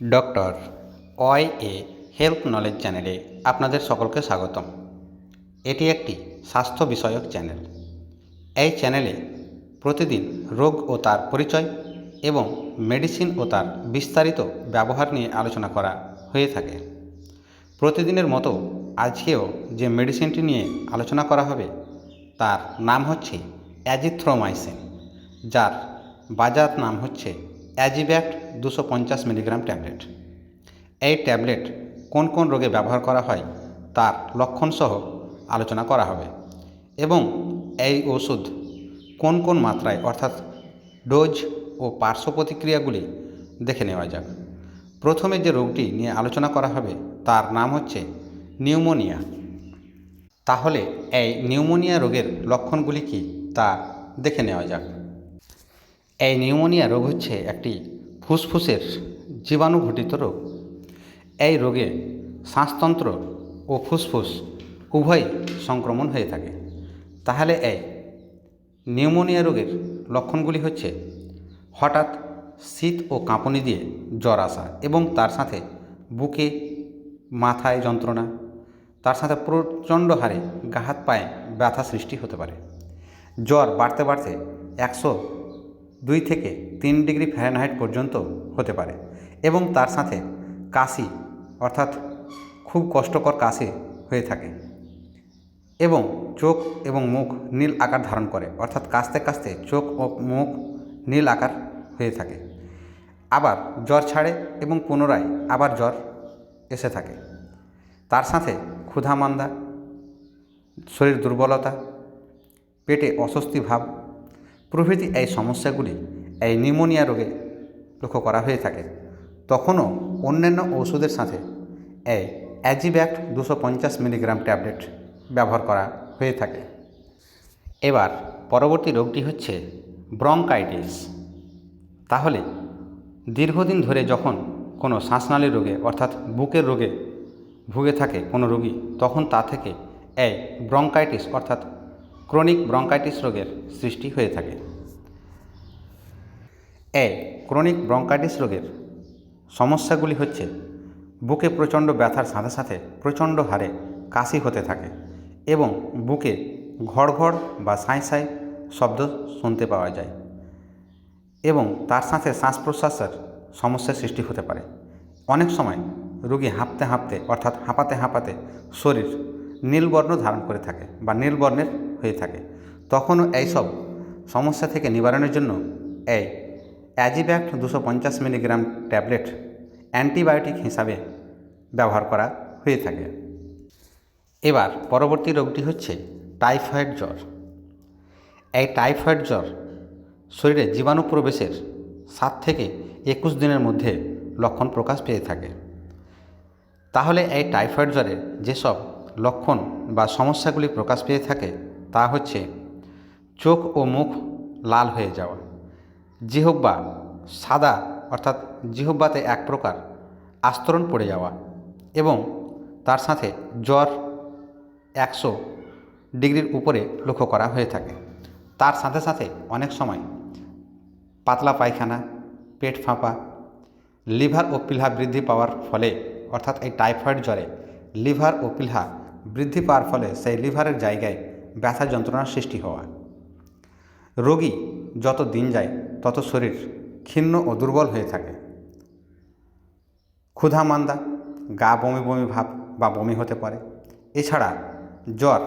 Doctor Y A health knowledge চ্যানেলে আপনাদের সকলকে স্বাগতম। এটি একটি স্বাস্থ্য বিষয়ক চ্যানেল। এই চ্যানেলে প্রতিদিন রোগ ও তার পরিচয় এবং মেডিসিন ও তার বিস্তারিত ব্যবহার নিয়ে আলোচনা করা হয়ে থাকে। প্রতিদিনের মতো আজকেও যে মেডিসিনটি নিয়ে আলোচনা করা হবে, তার নাম হচ্ছে অ্যাজিথ্রোমাইসিন, যার বাজার নাম হচ্ছে অ্যাজিব্যাক্ট দুশো পঞ্চাশ মিলিগ্রাম ট্যাবলেট। এই ট্যাবলেট কোন কোন রোগে ব্যবহার করা হয় তার লক্ষণসহ আলোচনা করা হবে এবং এই ওষুধ কোন কোন মাত্রায় অর্থাৎ ডোজ ও পার্শ্ব প্রতিক্রিয়াগুলি দেখে নেওয়া যাক। প্রথমে যে রোগটি নিয়ে আলোচনা করা হবে তার নাম হচ্ছে নিউমোনিয়া। তাহলে এই নিউমোনিয়া রোগের লক্ষণগুলি কি তা দেখে নেওয়া যাক। এই নিউমোনিয়া রোগ হচ্ছে একটি ফুসফুসের জীবাণুঘটিত রোগ। এই রোগে শ্বাসতন্ত্র ও ফুসফুস উভয় সংক্রমণ হয়ে থাকে। তাহলে এই নিউমোনিয়া রোগের লক্ষণগুলি হচ্ছে হঠাৎ শীত ও কাঁপুনি দিয়ে জ্বর আসা এবং তার সাথে বুকে মাথায় যন্ত্রণা, তার সাথে প্রচণ্ড হারে গা হাত পায়ে ব্যথা সৃষ্টি হতে পারে। জ্বর বাড়তে বাড়তে একশো দুই থেকে তিন ডিগ্রি ফ্যারেনহাইট পর্যন্ত হতে পারে এবং তার সাথে কাশি, অর্থাৎ খুব কষ্টকর কাশি হয়ে থাকে এবং চোখ এবং মুখ নীল আকার ধারণ করে, অর্থাৎ কাশতে কাশতে চোখ ও মুখ নীল আকার হয়ে থাকে। আবার জ্বর ছাড়ে এবং পুনরায় আবার জ্বর এসে থাকে। তার সাথে ক্ষুধা মান্দা শরীর দুর্বলতা, পেটে অস্বস্তি ভাব প্রভৃতি এই সমস্যাগুলি, এই নিউমোনিয়া রোগে লক্ষ্য করা হয়ে থাকে। তখনও অন্যান্য ওষুধের সাথে এই অ্যাজিব্যাক্ট দুশো পঞ্চাশ মিলিগ্রাম ট্যাবলেট ব্যবহার করা হয়ে থাকে। এবার পরবর্তী রোগটি হচ্ছে ব্রঙ্কাইটিস। তাহলে দীর্ঘদিন ধরে যখন কোনো শ্বাসনালীর রোগে অর্থাৎ বুকের রোগে ভুগে থাকে কোনো রোগী, তখন তা থেকে এই ব্রঙ্কাইটিস অর্থাৎ ক্রনিক ব্রঙ্কাইটিস রোগের সৃষ্টি হয়ে থাকে। এই ক্রনিক ব্রঙ্কাইটিস রোগের সমস্যাগুলি হচ্ছে, বুকে প্রচণ্ড ব্যথার সাথে সাথে প্রচণ্ড হারে কাশি হতে থাকে এবং বুকে ঘড়ঘড় বা সাঁই সাঁই শব্দ শুনতে পাওয়া যায় এবং তার সাথে শ্বাস প্রশ্বাসের সমস্যার সৃষ্টি হতে পারে। অনেক সময় রোগী হাঁপতে হাঁপতে, অর্থাৎ হাঁপাতে হাঁপাতে শরীর নীলবর্ণ ধারণ করে থাকে বা নীলবর্ণের হয়ে থাকে। তখনও এইসব সমস্যা থেকে নিবারণের জন্য এই অ্যাজিব্যাক্ট দুশো পঞ্চাশ মিলিগ্রাম ট্যাবলেট অ্যান্টিবায়োটিক হিসাবে ব্যবহার করা হয়ে থাকে। এবার পরবর্তী রোগটি হচ্ছে টাইফয়েড জ্বর। এই টাইফয়েড জ্বর শরীরে জীবাণু প্রবেশের সাত থেকে একুশ দিনের মধ্যে লক্ষণ প্রকাশ পেয়ে থাকে। তাহলে এই টাইফয়েড জ্বরের যেসব লক্ষণ বা সমস্যাগুলি প্রকাশ পেয়ে থাকে তা হচ্ছে চোখ ও মুখ লাল হয়ে যাওয়া। জিহব্বা সাদা, অর্থাৎ জিহব্বাতে এক প্রকার আস্তরণ পড়ে যাওয়া এবং তার সাথে জ্বর একশো ডিগ্রির উপরে লক্ষ্য করা হয়ে থাকে। তার সাথে সাথে অনেক সময় পাতলা পায়খানা, পেট ফাঁপা, লিভার ও পিলহা বৃদ্ধি পাওয়ার ফলে, অর্থাৎ এই টাইফয়েড জ্বরে লিভার ও পিলহা বৃদ্ধি পাওয়ার ফলে সেই লিভারের জায়গায় ব্যথা যন্ত্রণার সৃষ্টি হওয়া। রোগী যত দিন যায় তত শরীর ক্ষীণ ও দুর্বল হয়ে থাকে। ক্ষুধা মান্দা, গা বমি বমি ভাব বা বমি হতে পারে। এছাড়া জ্বর,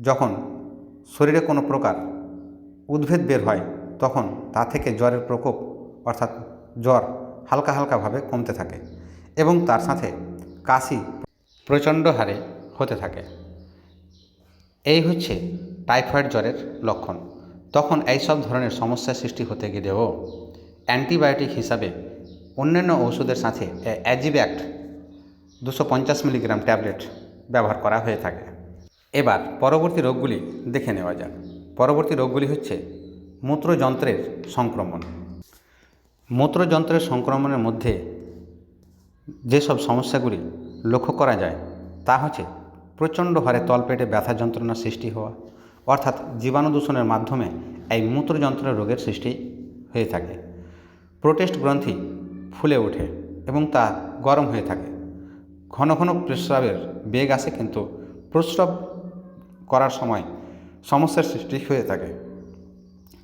যখন শরীরে কোনো প্রকার উদ্ভেদ বের হয়, তখন তা থেকে জ্বরের প্রকোপ, অর্থাৎ জ্বর হালকা হালকাভাবে কমতে থাকে এবং তার সাথে কাশি প্রচণ্ড হারে হতে থাকে। এই হচ্ছে টাইফয়েড জ্বরের লক্ষণ। তখন এই সব ধরনের সমস্যার সৃষ্টি হতে গেলেও অ্যান্টিবায়োটিক হিসাবে অন্যান্য ওষুধের সাথে অ্যাজিব্যাক্ট দুশো পঞ্চাশ মিলিগ্রাম ট্যাবলেট ব্যবহার করা হয়ে থাকে। এবার পরবর্তী রোগগুলি দেখে নেওয়া যাক। পরবর্তী রোগগুলি হচ্ছে মূত্রযন্ত্রের সংক্রমণ। মূত্রযন্ত্রের সংক্রমণের মধ্যে যেসব সমস্যাগুলি লক্ষ্য করা যায় তা হচ্ছে প্রচণ্ড হারে তলপেটে ব্যথা যন্ত্রণা সৃষ্টি হওয়া অর্থাৎ জীবাণু দূষণের মাধ্যমে এই মূত্রযন্ত্রের রোগের সৃষ্টি হয়ে থাকে। প্রোটেস্ট গ্রন্থি ফুলে ওঠে এবং তা গরম হয়ে থাকে। ঘন ঘন প্রস্রাবের বেগ আসে কিন্তু প্রস্রাব করার সময় সমস্যার সৃষ্টি হয়ে থাকে।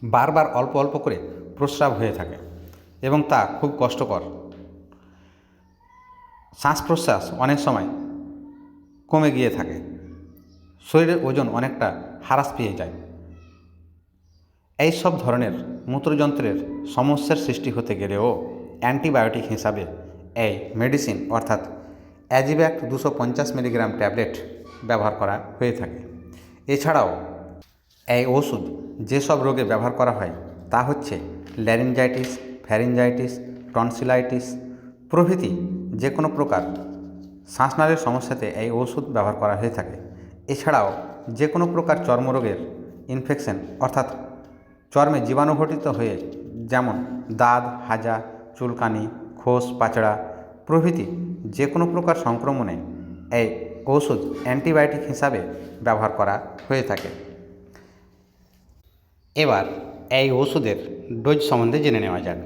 বারবার অল্প অল্প করে প্রস্রাব হয়ে থাকে এবং তা খুব কষ্টকর। শ্বাস প্রশ্বাস অনেক সময় কমে গিয়ে থাকে। শরীরের ওজন অনেকটা হ্রাস পেয়ে যায়। এই সব ধরনের মূত্রযন্ত্রের সমস্যার সৃষ্টি হতে গেলেও অ্যান্টিবায়োটিক হিসাবে এই মেডিসিন অর্থাৎ অ্যাজিব্যাক্ট দুশো পঞ্চাশ মিলিগ্রাম ট্যাবলেট ব্যবহার করা হয়ে থাকে। এছাড়াও এই ওষুধ যেসব রোগে ব্যবহার করা হয় তা হচ্ছে ল্যারিঞ্জাইটিস ফ্যারিঞ্জাইটিস টনসিলাইটিস প্রভৃতি যে কোনো প্রকার শ্বাসনালীর সমস্যাতে এই ওষুধ ব্যবহার করা হয়ে থাকে। এছাড়াও যে কোনো প্রকার চর্মরোগের ইনফেকশন অর্থাৎ চর্মে জীবাণুঘটিত হয়ে যেমন দাঁত, হাজা, চুলকানি, খোস, পাচড়া প্রভৃতি যে কোনো প্রকার সংক্রমণে এই ওষুধ অ্যান্টিবায়োটিক হিসাবে ব্যবহার করা হয়ে থাকে। এবার এই ওষুধের ডোজ সম্বন্ধে জেনে নেওয়া যাক।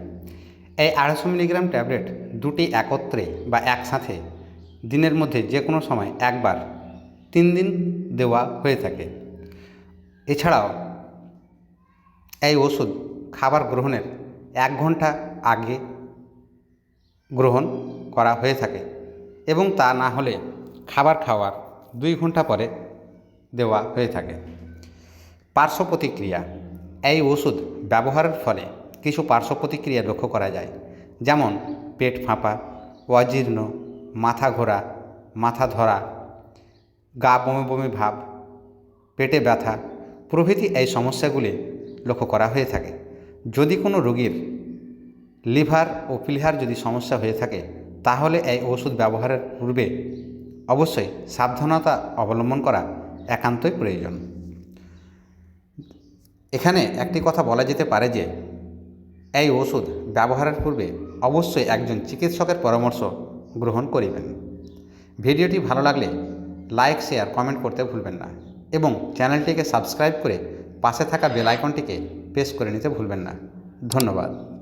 এই আড়াইশো মিলিগ্রাম ট্যাবলেট দুটি একত্রে বা একসাথে দিনের মধ্যে যে কোনো সময় একবার তিন দিন দেওয়া হয়ে থাকে। এছাড়াও এই ওষুধ খাবার গ্রহণের এক ঘণ্টা আগে গ্রহণ করা হয়ে থাকে এবং তা না হলে খাবার খাওয়ার দুই ঘণ্টা পরে দেওয়া হয়ে থাকে। পার্শ্ব প্রতিক্রিয়া, এই ওষুধ ব্যবহারের ফলে কিছু পার্শ্ব প্রতিক্রিয়া লক্ষ্য করা যায়, যেমন পেট ফাঁপা, অজীর্ণ, মাথা ঘোরা, মাথা ধরা গা বমি বমি ভাব, পেটে ব্যথা, প্রভৃতি এই সমস্যাগুলি লক্ষ্য করা হয়ে থাকে। যদি কোনো রোগীর লিভার ও প্লিহার যদি সমস্যা হয়ে থাকে, তাহলে এই ওষুধ ব্যবহারের পূর্বে অবশ্যই সাবধানতা অবলম্বন করা একান্তই প্রয়োজন। এখানে একটি কথা বলা যেতে পারে যে, এই ওষুধ ব্যবহারের পূর্বে অবশ্যই একজন চিকিৎসকের পরামর্শ গ্রহণ করিবেন। ভিডিওটি ভালো লাগলে লাইক শেয়ার কমেন্ট করতে ভুলবেন না এবং চ্যানেলটিকে সাবস্ক্রাইব করে পাশে থাকা বেল আইকনটিকে প্রেস করে নিতে ভুলবেন না। ধন্যবাদ।